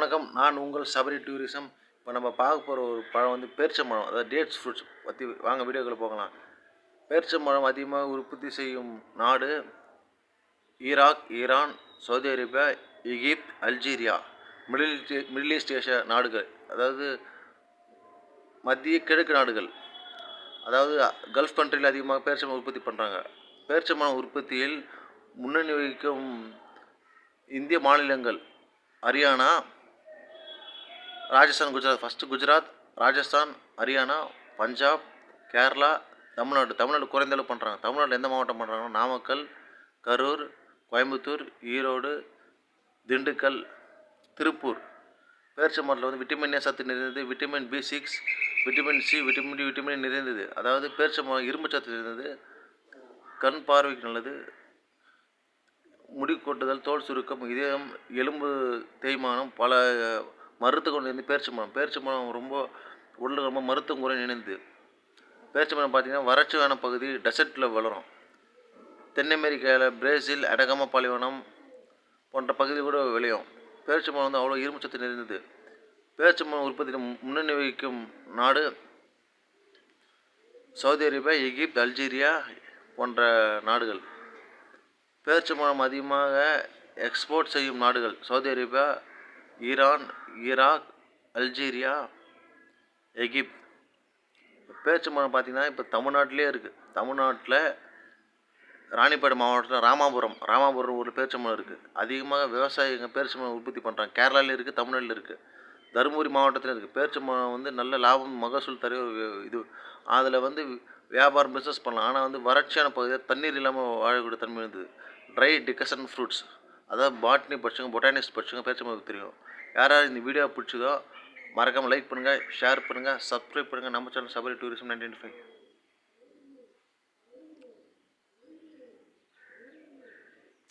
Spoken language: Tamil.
வணக்கம். நான் உங்கள் சபரி டூரிசம். இப்போ நம்ம பார்க்க போகிற ஒரு பழம் வந்து பேரிச்சம்பழம். அதாவது டேட்ஸ் ஃப்ரூட்ஸ் பற்றி வாங்க வீடியோக்களை போகலாம். பேரிச்சம்பழம் அதிகமாக உற்பத்தி செய்யும் நாடு Iraq Iran Saudi Arabia Egypt Algeria middle Middle East Asia நாடுகள். அதாவது மத்திய கிழக்கு நாடுகள். அதாவது கல்ஃப் கண்ட்ரியில் அதிகமாக பேரிச்சம்பழம் உற்பத்தி பண்ணுறாங்க பேரிச்சம்பழம் உற்பத்தியில் முன்னணி வகிக்கும் இந்திய மாநிலங்கள் ஹரியானா ராஜஸ்தான் குஜராத். ஃபஸ்ட்டு குஜராத் ராஜஸ்தான் ஹரியானா பஞ்சாப் கேரளா தமிழ்நாடு. தமிழ்நாடு குறைந்தளவு பண்ணுறாங்க தமிழ்நாட்டில் எந்த மாவட்டம் பண்ணுறாங்கன்னா நாமக்கல் கரூர் கோயம்புத்தூர் ஈரோடு திண்டுக்கல் திருப்பூர். பேரிச்சம்பழத்தில் வந்து விட்டமின் ஏ சத்து நிறைந்தது vitamin B six vitamin C vitamin D vitamin நிறைந்தது. அதாவது பேரிச்சம்பழம் இரும்பு சத்து நிறைந்தது. கண் பார்வைக்கு நல்லது. முடி கொட்டுதல் தோல் சுருக்கம் இதயம் எலும்பு தேய்மானம் பல மருத்துவ குணம் இருந்து பேரிச்சம்பழம். பேரிச்சம்பழம் ரொம்ப உடலுக்கு ரொம்ப மருத்துவம் குறை இணைந்து பேரிச்சம்பழம் பார்த்திங்கன்னா வறட்சியான பகுதி டெசர்ட்டில் வளரும். தென் அமெரிக்காவில் பிரேசில் அடகம பாலைவனம் போன்ற பகுதி கூட விளையும். பேரிச்சம்பழம் வந்து அவ்வளோ இரும்புச்சத்து நிறைந்தது. பேரிச்சம்பழம் உற்பத்தியில் முன்னணி வகிக்கும் நாடு சவுதி அரேபியா எகிப்து அல்ஜீரியா போன்ற நாடுகள். பேரிச்சம்பழம் அதிகமாக எக்ஸ்போர்ட் செய்யும் நாடுகள் Saudi Arabia Iran Iraq Algeria Egypt. பேச்சு மரம் பார்த்திங்கன்னா இப்போ தமிழ்நாட்டிலே இருக்குது தமிழ்நாட்டில் ராணிப்பேட்டை மாவட்டத்தில் ராமாபுரம் ராமாபுரம் ஒரு பேரிச்சம்பழம் இருக்குது அதிகமாக விவசாயிங்க பேரிச்சம்பழம் உற்பத்தி பண்ணுறாங்க கேரளாவில் இருக்குது தமிழ்நாட்டில் இருக்குது தருமபுரி மாவட்டத்தில் இருக்குது பேரிச்சம்பழம் வந்து நல்ல லாபம் மகசூல் தர இது. அதில் வந்து வியாபாரம் பிஸ்னஸ் பண்ணலாம். ஆனால் வந்து வறட்சியான பகுதியில் தண்ணீர் இல்லாமல் வாழக்கூடிய தன்மை இருந்தது. ட்ரை டிக்கசன் ஃப்ரூட்ஸ் அதாவது பாட்னி படிச்சவங்க பொட்டானிக்ஸ் படிச்சவங்க பேரிச்சம்பழம் தெரியும். யாராவது இந்த வீடியோ பிடிச்சதோ மறக்காமல் லைக் பண்ணுங்கள் ஷேர் பண்ணுங்கள் சப்ஸ்கிரைப் பண்ணுங்கள் நம்ம channel Sabari tourism nineteen five